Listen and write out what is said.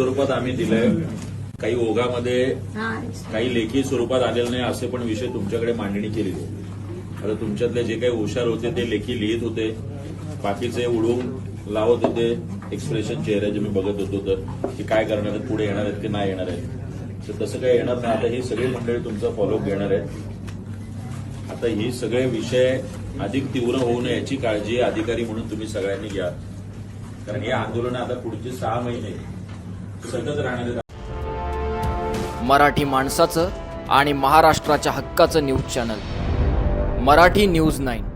आम्ही दिलंय. काही ओघामध्ये काही लेखी स्वरूपात आलेलं नाही असे पण विषय तुमच्याकडे मांडणी केली आता तुमच्यातले जे काही हुशार होते ते लेखी लिहित होते. बाकीचे उडवून लावत होते. एक्सप्रेशन चेहऱ्याचे मी बघत होतो तर की काय करणार आहेत पुढे येणार आहेत की नाही येणार आहेत. तर तसं काही येणार नाही. आता ही सगळी मंडळी तुमचा फॉलोअप घेणार आहेत. आता ही सगळे विषय अधिक तीव्र होऊ नये याची काळजी अधिकारी म्हणून तुम्ही सगळ्यांनी घ्या. कारण हे आंदोलन आता पुढचे सहा महिने सतत मराठी माणसाचं आणि महाराष्ट्राच्या हक्काचं news channel. Marathi news nine.